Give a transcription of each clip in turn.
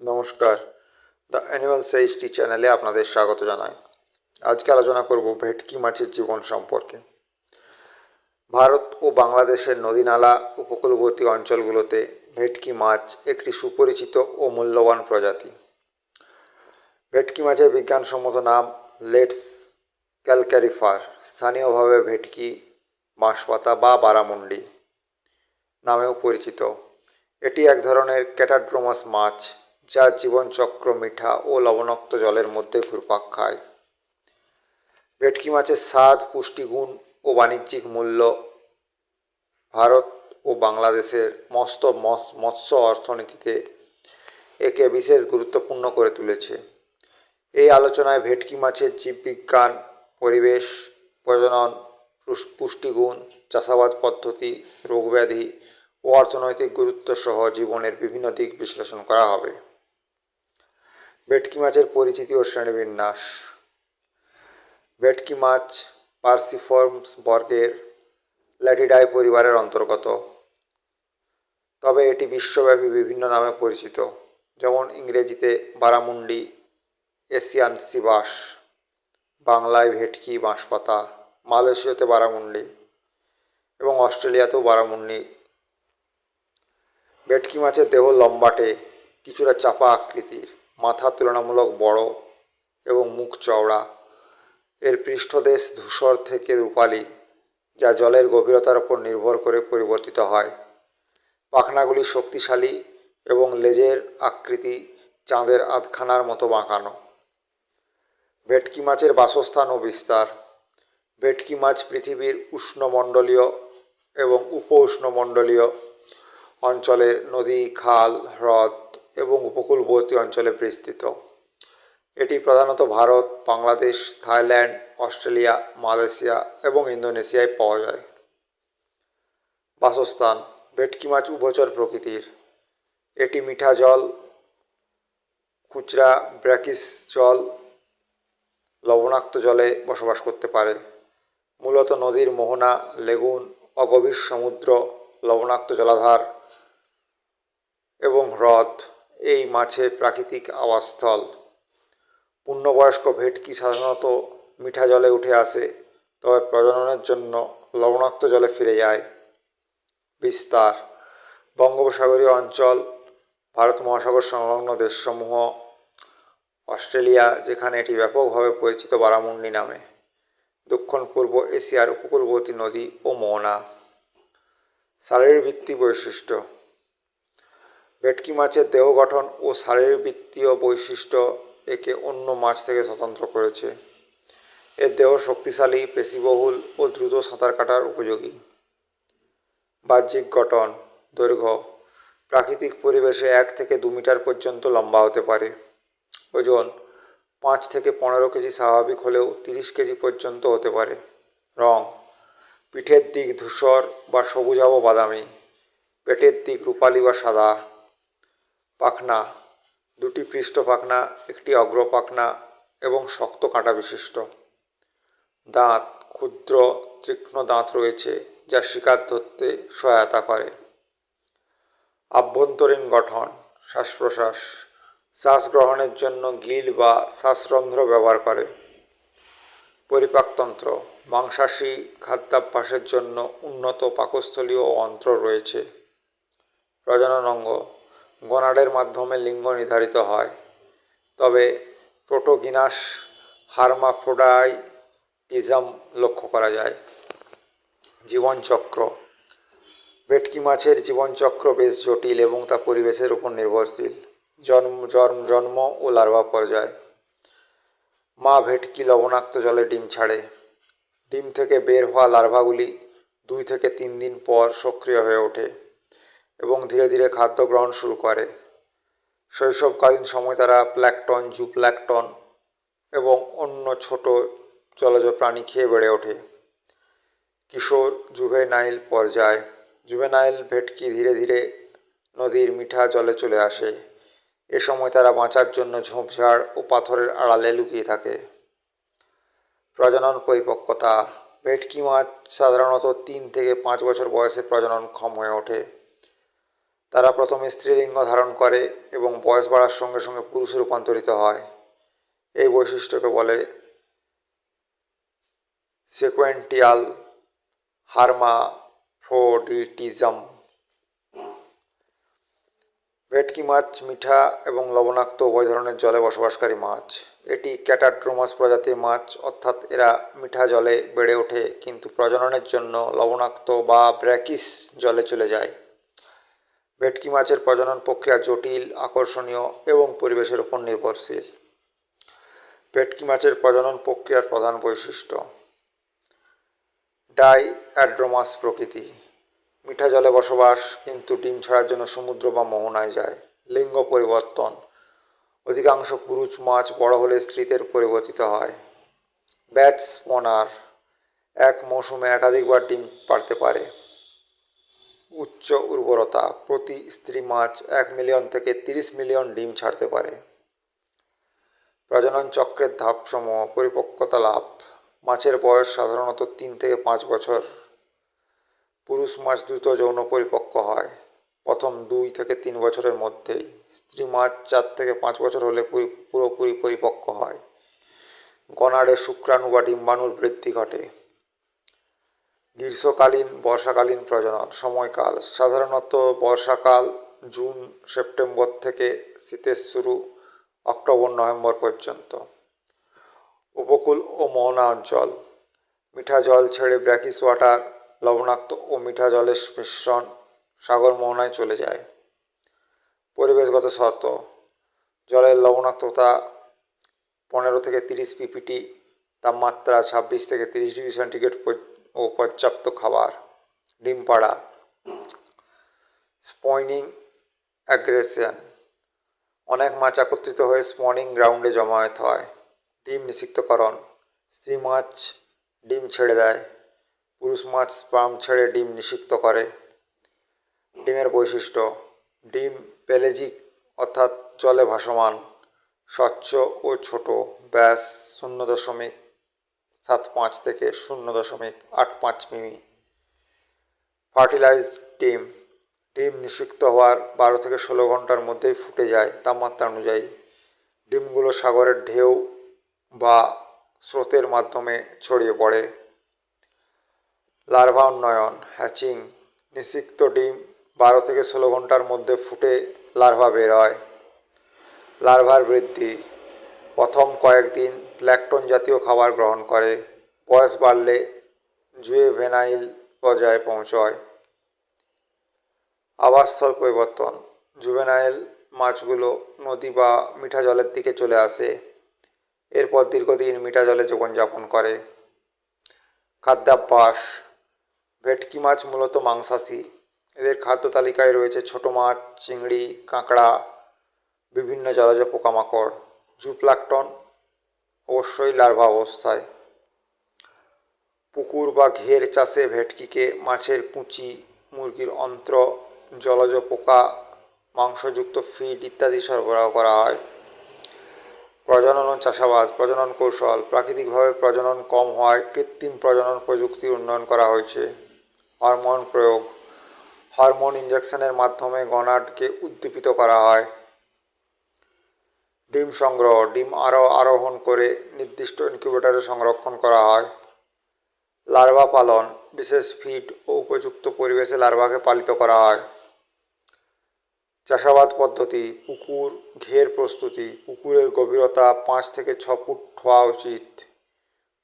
নমস্কার। The animal সেইজটি চ্যানেলে আপনাদের স্বাগত জানাই। আজকে আলোচনা করব ভেটকি মাছের জীবন সম্পর্কে। ভারত ও বাংলাদেশের নদীনালা উপকূলবর্তী অঞ্চলগুলোতে ভেটকি মাছ একটি সুপরিচিত ও মূল্যবান প্রজাতি। ভেটকি মাছের বিজ্ঞানসম্মত নাম লেটস ক্যালক্যারিফার স্থানীয়ভাবে ভেটকি, বাঁশপাতা বা বারামুন্ডি। নামেও পরিচিত। এটি এক ধরনের ক্যাটাড্রোমাস মাছ যা জীবনচক্র মিঠা ও লবণাক্ত জলের মধ্যে ঘুরপাক খায়। ভেটকি মাছের স্বাদ, পুষ্টিগুণ ও বাণিজ্যিক মূল্য ভারত ও বাংলাদেশের মস্ত মৎ- মৎস্য অর্থনীতিতে একে বিশেষ গুরুত্বপূর্ণ করে তুলেছে। এই আলোচনায় ভেটকি মাছের জীববিজ্ঞান পরিবেশ, প্রজনন পুষ- পুষ্টিগুণ, চাষাবাদ পদ্ধতি, রোগব্যাধি ও অর্থনৈতিক গুরুত্ব সহ জীবনের বিভিন্ন দিক বিশ্লেষণ করা হবে। ভেটকি মাছের পরিচিতি ও শ্রেণীবিন্যাস ভেটকি মাছ পার্সিফর্মস বর্গের ল্যাটিডাই পরিবারের অন্তর্গত। তবে এটি বিশ্বব্যাপী বিভিন্ন নামে পরিচিত, যেমন ইংরেজিতে বারামুন্ডি, এশিয়ান সিবাস, বাংলায় ভেটকি, বাঁশপাতা, মালয়েশিয়াতে বারামুন্ডি এবং অস্ট্রেলিয়াতেও বারামুন্ডি ভেটকি মাছের দেহ লম্বাটে, কিছুটা চাপা আকৃতির, মাথা তুলনামূলক বড় এবং মুখ চওড়া। এর পৃষ্ঠদেশ ধূসর থেকে রূপালি, যা জলের গভীরতার উপর নির্ভর করে পরিবর্তিত হয়। পাখনাগুলি শক্তিশালী এবং লেজের আকৃতি চাঁদের আধখানার মতো বাঁকানো। ভেটকি মাছের বাসস্থান ও বিস্তার। ভেটকি মাছ পৃথিবীর উষ্ণমণ্ডলীয় এবং উপ উষ্ণমণ্ডলীয় অঞ্চলের নদী, খাল, হ্রদ এবং উপকূলবর্তী অঞ্চলে বিস্তৃত। এটি প্রধানত Bharat, Bangladesh, Thailand, Australia, Malaysia এবং ইন্দোনেশিয়ায় পাওয়া যায়। বাসস্থান, ভেটকি মাছ উভচর প্রকৃতির। এটি মিঠা জল, খুচরা ব্র্যাকিস জল, লবণাক্ত জলে বসবাস করতে পারে। মূলত নদীর মোহনা, লেগুন, অগভীর সমুদ্র, লবণাক্ত জলাধার এবং হ্রদ, এই মাছের প্রাকৃতিক আবাসস্থল। পূর্ণবয়স্ক ভেটকি সাধারণত মিঠা জলে উঠে আসে, তবে প্রজননের জন্য লবণাক্ত জলে ফিরে যায়? বিস্তার। বঙ্গোপসাগরীয় অঞ্চল, ভারত মহাসাগর সংলগ্ন দেশসমূহ, অস্ট্রেলিয়া, যেখানে এটি ব্যাপকভাবে পরিচিত বারামুন্ডি নামে। দক্ষিণ পূর্ব এশিয়ার উপকূলবর্তী নদী ও মোহনা শারীরবৃত্তি বৈশিষ্ট্য। ভেটকি মাছের দেহ গঠন ও শারীরবৃত্তীয় বৈশিষ্ট্য একে অন্য মাছ থেকে স্বতন্ত্র করেছে। এর দেহ শক্তিশালী, পেশিবহুল ও দ্রুত সাঁতার কাটার উপযোগী। বাহ্যিক গঠন, দৈর্ঘ্য প্রাকৃতিক পরিবেশে এক থেকে দু মিটার পর্যন্ত লম্বা হতে পারে। ওজন পাঁচ থেকে পনেরো কেজি স্বাভাবিক হলেও তিরিশ কেজি পর্যন্ত হতে পারে। রং পিঠের দিক ধূসর বা সবুজাভ বাদামি, পেটের দিক রূপালি বা সাদা। পাখনা, দুটি পৃষ্ঠ পাখনা, একটি অগ্র পাখনা এবং শক্ত কাঁটা বিশিষ্ট। দাঁত, ক্ষুদ্র, তীক্ষ্ণ দাঁত রয়েছে যা শিকার ধরতে সহায়তা করে। আভ্যন্তরীণ গঠন শ্বাস প্রশ্বাস শ্বাস গ্রহণের জন্য গিল বা শ্বাসরন্ধ্র ব্যবহার করে। পরিপাকতন্ত্র, মাংসাশী খাদ্যাভ্যাসের জন্য উন্নত পাকস্থলীয় অন্ত্র রয়েছে। প্রজনন অঙ্গ গনাডের মাধ্যমে লিঙ্গ নির্ধারিত হয়। তবে প্রোটোগিনাস হার্মাফ্রোডাইটিজম লক্ষ্য করা যায়। জীবনচক্র। ভেটকি মাছের জীবনচক্র বেশ জটিল এবং তা পরিবেশের উপর নির্ভরশীল। জন্ম জন্ম জন্ম ও লার্ভা পর্যায়। মা ভেটকি লবণাক্ত জলে ডিম ছাড়ে। ডিম থেকে বের হওয়া লার্ভাগুলি দুই থেকে তিন দিন পর সক্রিয় হয়ে ওঠে। এবং ধীরে ধীরে খাদ্য গ্রহণ শুরু করে। শৈশবকালীন সময় তারা প্ল্যাকটন, জুপ্ল্যাকটন এবং অন্য ছোট জলজ প্রাণী খেয়ে বেড়ে ওঠে। কিশোর জুভেনাইল পর্যায়। জুভেনাইল ভেটকি ধীরে ধীরে নদীর মিঠা জলে চলে আসে। এ সময় তারা বাঁচার জন্য ঝোপঝাড় ও পাথরের আড়ালে লুকিয়ে থাকে। প্রজনন পরিপক্কতা। ভেটকি মাছ সাধারণত তিন থেকে পাঁচ বছর বয়সে প্রজনন ক্ষম হয়ে ওঠে। তারা প্রথমে স্ত্রীলিঙ্গ ধারণ করে এবং বয়স বাড়ার সঙ্গে সঙ্গে পুরুষে রূপান্তরিত হয়। এই বৈশিষ্ট্যকে বলে সেকোয়েন্টিয়াল হারমাফ্রোডিটিজম ভেটকি মাছ মিঠা এবং লবণাক্ত উভয় ধরনের জলে বসবাসকারী মাছ। এটি ক্যাটাড্রোমাস প্রজাতির মাছ, অর্থাৎ এরা মিঠা জলে বেড়ে ওঠে, কিন্তু প্রজননের জন্য লবণাক্ত বা ব্র্যাকিস জলে চলে যায়। ভেটকি মাছের প্রজনন প্রক্রিয়া জটিল, আকর্ষণীয় এবং পরিবেশের উপর নির্ভরশীল। ভেটকি মাছের প্রজনন প্রক্রিয়ার প্রধান বৈশিষ্ট্য। ডাই অ্যাড্রোমাস প্রকৃতি। মিঠা জলে বসবাস, কিন্তু ডিম ছাড়ার জন্য সমুদ্র বা মোহনায় যায়। লিঙ্গ পরিবর্তন। অধিকাংশ পুরুষ মাছ বড় হলে স্ত্রীদের পরিবর্তিত হয়। Batch spawner. এক মৌসুমে একাধিকবার ডিম পারতে পারে। উচ্চ উর্বরতা প্রতি স্ত্রী মাছ এক মিলিয়ন থেকে তিরিশ মিলিয়ন ডিম ছাড়তে পারে। প্রজনন চক্রের ধাপসমূহ, পরিপক্কতা লাভ। মাছের বয়স সাধারণত তিন থেকে পাঁচ বছর। পুরুষ মাছ দ্রুত যৌন পরিপক্ক হয়। প্রথম দুই থেকে তিন বছরের মধ্যেই। স্ত্রী মাছ চার থেকে পাঁচ বছর হলে পুরি- পুরোপুরি পরিপক্ক হয়। গনাড়ে শুক্রাণু বা ডিম্বাণুর বৃদ্ধি ঘটে। গ্রীষ্মকালীন, বর্ষাকালীন প্রজনন, সময়কাল। সাধারণত বর্ষাকাল, জুন, সেপ্টেম্বর থেকে শীতের শুরু, অক্টোবর, নভেম্বর পর্যন্ত। উপকূল ও মোহনা অঞ্চল মিঠা জল ছেড়ে ব্র্যাকিস ওয়াটার, লবণাক্ত ও মিঠা জলের মিশ্রণ সাগর মোহনায় চলে যায়। পরিবেশগত শর্ত, জলের লবণাক্ততা পনেরো থেকে তিরিশ পিপিটি, তাপমাত্রা ছাব্বিশ থেকে তিরিশ ডিগ্রি সেন্টিগ্রেড ও পর্যাপ্ত খাবার, ডিম পাড়া স্পয়নিং অ্যাগ্রেশন। অনেক মাছ একত্রিত হয়ে স্পনিং গ্রাউন্ডে জমায়েত হয়। ডিম নিষিক্তকরণ স্ত্রী মাছ ডিম ছেড়ে দেয়। পুরুষ মাছ স্পাম ছেড়ে ডিম নিষিক্ত করে। ডিমের বৈশিষ্ট্য। ডিম পেলেজিক, অর্থাৎ জলে ভাসমান, স্বচ্ছ ও ছোট, ব্যাস শূন্য দশমিক সাত পাঁচ থেকে শূন্য দশমিক আট পাঁচ মিমি। ফার্টিলাইজ ডিম। ডিম নিষিক্ত হওয়ার বারো থেকে ষোলো ঘণ্টার মধ্যেই ফুটে যায় তাপমাত্রা অনুযায়ী। ডিমগুলো সাগরের ঢেউ বা স্রোতের মাধ্যমে ছড়িয়ে পড়ে। লার্ভা উন্নয়ন, হ্যাচিং। নিষিক্ত ডিম বারো থেকে ষোলো ঘণ্টার মধ্যে ফুটে লার্ভা বের হয়। লার্ভার বৃদ্ধি। প্রথম কয়েকদিন প্ল্যাকটন জাতীয় খাবার গ্রহণ করে। বয়স বাড়লে জুয়েভেনাইল পর্যায়ে পৌঁছয়। আবাসস্থল পরিবর্তন। জুভেনাইল মাছগুলো নদী বা মিঠা জলের দিকে চলে আসে। এরপর দীর্ঘদিন মিঠা জলে জীবনযাপন করে। খাদ্যাভ্যাস। ভেটকি মাছ মূলত মাংসাশী। এদের খাদ্য তালিকায় রয়েছে ছোট মাছ, চিংড়ি, কাঁকড়া, বিভিন্ন জলজ পোকামাকড়। জুপ্লাকটন অবশ্যই লার্ভা অবস্থায়। পুকুর বা ঘের চাষে ভেটকিকে মাছের কুচি, মুরগির অন্ত্র, জলজ পোকা, মাংসযুক্ত ফিড ইত্যাদি সরবরাহ করা হয়। প্রজনন চাষাবাদ, প্রজনন কৌশল, প্রাকৃতিকভাবে প্রজনন কম হওয়ায় কৃত্রিম প্রজনন প্রযুক্তি উন্নয়ন করা হয়েছে। হরমোন প্রয়োগ, হরমোন ইঞ্জেকশনের মাধ্যমে গনাডকে উদ্দীপিত করা হয়। ডিম সংগ্রহ, ডিম আরও আরোহণ করে নির্দিষ্ট ইনকিউবেটরে সংরক্ষণ করা হয়। লার্ভা পালন, বিশেষ ফিড ও উপযুক্ত পরিবেশে লার্ভাকে পালিত করা হয়। চাষাবাদ পদ্ধতি, পুকুর ঘের প্রস্তুতি, পুকুরের গভীরতা পাঁচ থেকে ছ ফুট হওয়া উচিত।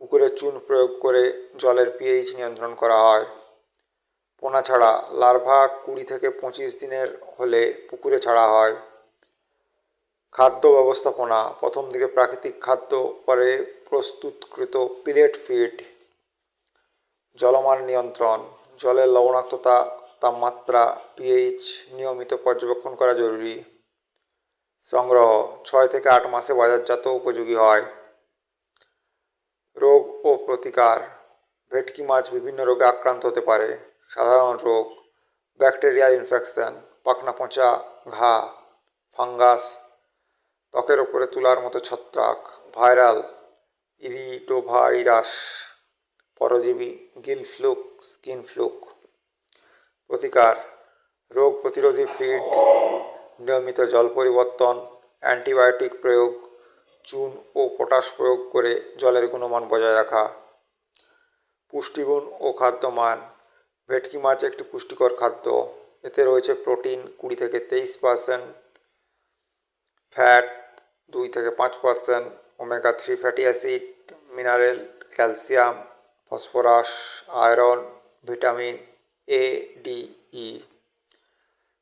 পুকুরে চুন প্রয়োগ করে জলের পিএইচ নিয়ন্ত্রণ করা হয়। পোনা ছাড়া লার্ভা কুড়ি থেকে পঁচিশ দিনের হলে পুকুরে ছাড়া হয়। খাদ্য ব্যবস্থাপনা, প্রথম দিকে প্রাকৃতিক খাদ্য, পরে প্রস্তুতকৃত পিলেট ফিড জলমান নিয়ন্ত্রণ, জলের লবণাক্ততা, তাপমাত্রা পিএইচ নিয়মিত পর্যবেক্ষণ করা জরুরি। সংগ্রহ, ছয় থেকে আট মাসে বাজারজাত উপযোগী হয়। রোগ ও প্রতিকার, ভেটকি মাছ বিভিন্ন রোগে আক্রান্ত হতে পারে, সাধারণ রোগ ব্যাকটেরিয়াল ইনফেকশন পাখনা পচা ঘা ফাঙ্গাস ত্বকের ওপরে তুলার মতো ছত্রাক, ভাইরাল ইরিটোভাইরাস, পরজীবী গিল ফ্লুক, স্কিন ফ্লুক, প্রতিকার, রোগ প্রতিরোধী ফিড, নিয়মিত জল পরিবর্তন, অ্যান্টিবায়োটিক প্রয়োগ, চুন ও পটাশ প্রয়োগ করে জলের গুণমান বজায় রাখা, পুষ্টিগুণ ও খাদ্যমান, ভেটকি মাছ একটি পুষ্টিকর খাদ্য, এতে রয়েছে প্রোটিন কুড়ি থেকে তেইশ পার্সেন্ট ফ্যাট দুই থেকে পাঁচ percent omega three fatty acid mineral calcium phosphorus iron vitamin A D E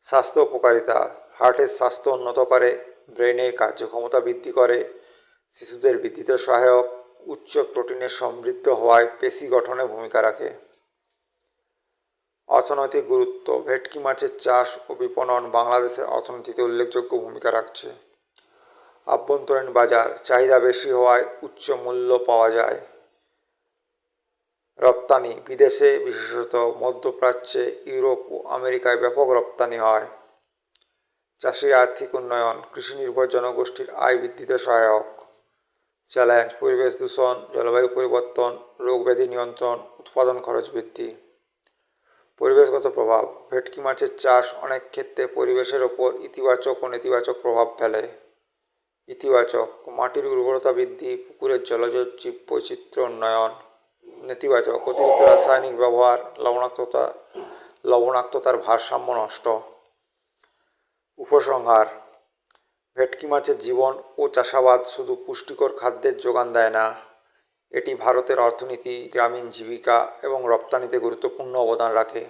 স্বাস্থ্য উপকারিতা হার্টের স্বাস্থ্য উন্নত করে ব্রেনের কার্যক্ষমতা বৃদ্ধি করে, শিশুদের বৃদ্ধিতে সহায়ক, উচ্চ প্রোটিনে সমৃদ্ধ হওয়ায় পেশি গঠনে ভূমিকা রাখে। অর্থনৈতিক গুরুত্ব, ভেটকি মাছের চাষ ও বিপণন বাংলাদেশের অর্থনীতিতে উল্লেখযোগ্য ভূমিকা রাখছে। আভ্যন্তরীণ বাজার চাহিদা বেশি হওয়ায় উচ্চ মূল্য পাওয়া যায়। রপ্তানি, বিদেশে বিশেষত মধ্যপ্রাচ্যে, ইউরোপ ও আমেরিকায় ব্যাপক রপ্তানি হয়। চাষির আর্থিক উন্নয়ন, কৃষি নির্ভর জনগোষ্ঠীর আয় বৃদ্ধিতে সহায়ক। চ্যালেঞ্জ, পরিবেশ দূষণ, জলবায়ু পরিবর্তন, রোগ ব্যাধি নিয়ন্ত্রণ, উৎপাদন খরচ বৃদ্ধি। পরিবেশগত প্রভাব, ভেটকি মাছের চাষ অনেক ক্ষেত্রে পরিবেশের ওপর ইতিবাচক ও নেতিবাচক প্রভাব ফেলে। ইতিবাচক। মাটির উর্বরতা বৃদ্ধি, পুকুরের জলজ জীব বৈচিত্র্য উন্নয়ন। নেতিবাচক। অতিরিক্ত রাসায়নিক ব্যবহার, লবণাক্ততা, লবণাক্ততার ভারসাম্য নষ্ট। উপসংহার। ভেটকি মাছের জীবন ও চাষাবাদ শুধু পুষ্টিকর খাদ্যের যোগান দেয় না, এটি ভারতের অর্থনীতি, গ্রামীণ জীবিকা এবং রপ্তানিতে গুরুত্বপূর্ণ অবদান রাখে।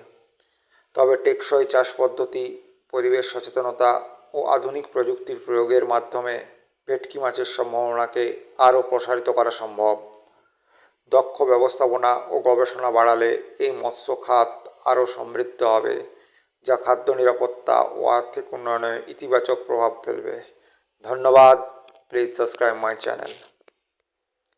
তবে টেকসই চাষ পদ্ধতি, পরিবেশ সচেতনতা ও আধুনিক প্রযুক্তির প্রয়োগের মাধ্যমে ভেটকি মাছের সম্ভাবনাকে আরও প্রসারিত করা সম্ভব। দক্ষ ব্যবস্থাপনা ও গবেষণা বাড়ালে এই মৎস্য খাত আরও সমৃদ্ধ হবে, যা খাদ্য নিরাপত্তা ও আর্থিক উন্নয়নে ইতিবাচক প্রভাব ফেলবে। ধন্যবাদ। Please subscribe my channel.